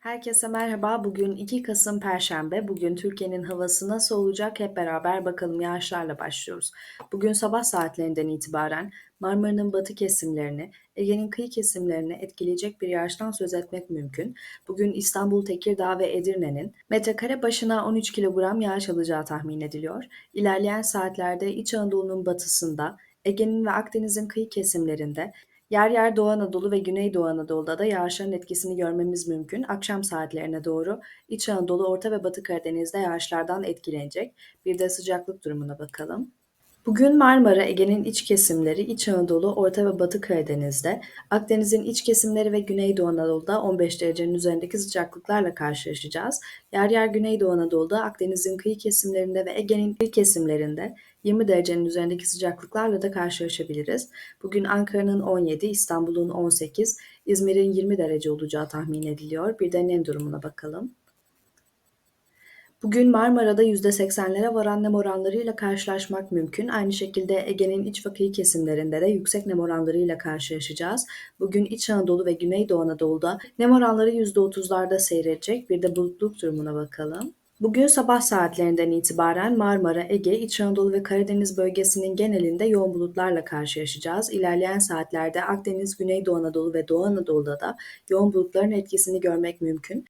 Herkese merhaba. Bugün 2 Kasım Perşembe. Bugün Türkiye'nin havası nasıl olacak hep beraber bakalım yağışlarla başlıyoruz. Bugün sabah saatlerinden itibaren Marmara'nın batı kesimlerini, Ege'nin kıyı kesimlerini etkileyecek bir yağıştan söz etmek mümkün. Bugün İstanbul, Tekirdağ ve Edirne'nin metrekare başına 13 kilogram yağış alacağı tahmin ediliyor. İlerleyen saatlerde İç Anadolu'nun batısında, Ege'nin ve Akdeniz'in kıyı kesimlerinde Yer yer Doğu Anadolu ve Güneydoğu Anadolu'da da yağışların etkisini görmemiz mümkün. Akşam saatlerine doğru İç Anadolu, Orta ve Batı Karadeniz'de yağışlardan etkilenecek. Bir de sıcaklık durumuna bakalım. Bugün Marmara, Ege'nin iç kesimleri, İç Anadolu, Orta ve Batı Karadeniz'de, Akdeniz'in iç kesimleri ve Güneydoğu Anadolu'da 15 derecenin üzerindeki sıcaklıklarla karşılaşacağız. Yer yer Güneydoğu Anadolu'da, Akdeniz'in kıyı kesimlerinde ve Ege'nin kıyı kesimlerinde 20 derecenin üzerindeki sıcaklıklarla da karşılaşabiliriz. Bugün Ankara'nın 17, İstanbul'un 18, İzmir'in 20 derece olacağı tahmin ediliyor. Bir de nem durumuna bakalım. Bugün Marmara'da %80'lere varan nem oranlarıyla karşılaşmak mümkün. Aynı şekilde Ege'nin iç ve kıyı kesimlerinde de yüksek nem oranlarıyla karşılaşacağız. Bugün İç Anadolu ve Güneydoğu Anadolu'da nem oranları %30'larda seyredecek. Bir de bulutluk durumuna bakalım. Bugün sabah saatlerinden itibaren Marmara, Ege, İç Anadolu ve Karadeniz bölgesinin genelinde yoğun bulutlarla karşılaşacağız. İlerleyen saatlerde Akdeniz, Güneydoğu Anadolu ve Doğu Anadolu'da da yoğun bulutların etkisini görmek mümkün.